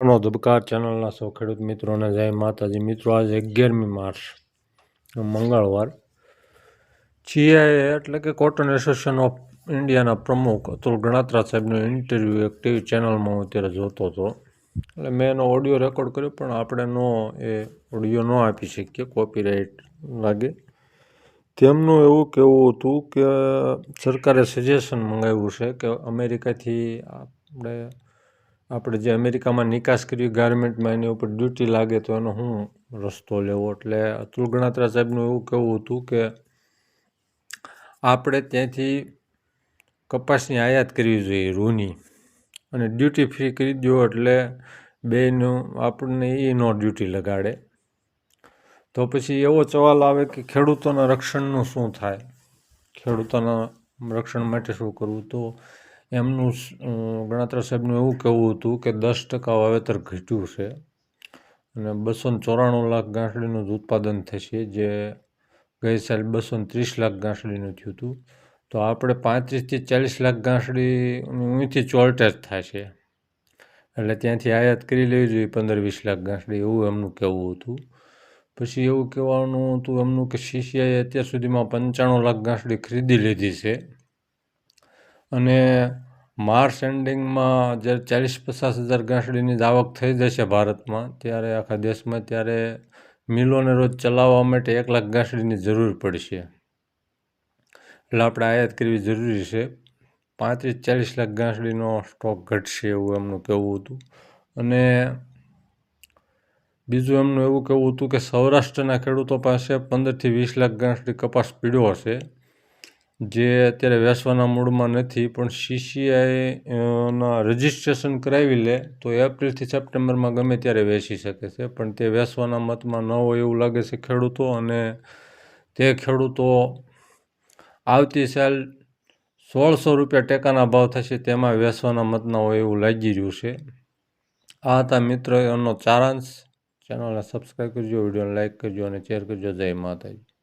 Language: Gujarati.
નો ધબકાર ચેનલના સૌ ખેડૂત મિત્રોને જય માતાજી. મિત્રો, આજે અગિયારમી માર્ચ મંગળવાર. સીઆઈએ એટલે કે કોટન એસોસિએશન ઓફ ઇન્ડિયાના પ્રમુખ અતુલ ગણાત્રા સાહેબનો ઇન્ટરવ્યૂ એક ટીવી ચેનલમાં હું અત્યારે જોતો હતો. એટલે મેં એનો ઓડિયો રેકોર્ડ કર્યો, પણ આપણે નો એ ઓડિયો ન આપી શકીએ, કોપીરાઇટ લાગે. તેમનું એવું કહેવું હતું કે સરકારે સજેશન મંગાવ્યું છે કે અમેરિકાથી આપણે આપણે જે અમેરિકામાં નિકાસ કરી ગાર્મેન્ટમાં એની ઉપર ડ્યુટી લાગે તો એનો શું રસ્તો લેવો. એટલે અતુલ ગણાત્રા સાહેબનું એવું કહેવું હતું કે આપણે ત્યાંથી કપાસની આયાત કરવી જોઈએ રૂની અને ડ્યુટી ફ્રી કરી દો એટલે બેનું આપણને એ નો ડ્યુટી લગાડે. તો પછી એવો સવાલ આવે કે ખેડૂતોના રક્ષણનું શું થાય? ખેડૂતોના રક્ષણ માટે શું કરવું? તો એમનું ગણાત્રા સાહેબનું એવું કહેવું હતું કે દસ ટકા વાવેતર ઘટ્યું છે અને બસો ચોરાણું લાખ ગાંસડીનું જ ઉત્પાદન થશે, જે ગઈ સાલ બસો ત્રીસ લાખ ગાંસડીનું થયું હતું. તો આપણે પાંત્રીસથી ચાલીસ લાખ ગાંસડી અહીંથી ચોલ્ટેજ થશે. એટલે ત્યાંથી આયાત કરી લેવી જોઈએ પંદર વીસ લાખ ગાંસડી, એવું એમનું કહેવું હતું. પછી એવું કહેવાનું હતું એમનું કે સીસીઆઈએ અત્યાર સુધીમાં પંચાણું લાખ ગાંસડી ખરીદી લીધી છે. અને માર્ચ એન્ડિંગમાં જ્યારે ચાલીસ પચાસ હજાર ગાંસડીની આવક થઈ જશે ભારતમાં, ત્યારે આખા દેશમાં ત્યારે મિલોને રોજ ચલાવવા માટે એક લાખ ગાંસડીની જરૂર પડશે. એટલે આપણે આયાત કરવી જરૂરી છે. પાંત્રીસ ચાલીસ લાખ ગાંસડીનો સ્ટોક ઘટશે એવું એમનું કહેવું હતું. અને બીજું એમનું એવું કહેવું હતું કે સૌરાષ્ટ્રના ખેડૂતો પાસે પંદરથી વીસ લાખ ગાંસડી કપાસ પીડ્યો હશે. જે અત્યારે વેસવાના મૂડમાં નથી, પણ સીસીઆઈ ના રજિસ્ટ્રેશન કરાવી લે, તો એપ્રિલથી સપ્ટેમ્બરમાં ગમે ત્યારે વેચી શકે છે. પણ તે વેસવાના મતમાં ન હોય એવું લાગે છે ખેડૂતો, અને તે ખેડૂતો આવતી સાલ સોળસો રૂપિયા ટેકાના ભાવ થશે, તેમાં વેસવાના મતના હોય એવું લાગી રહ્યું છે. આ હતા મિત્ર એનો ચારાંશ ચેનલને સબસ્ક્રાઈબ કરજો, વિડીયોને લાઇક કરજો, અને શેર કરજો. જય માતાજી.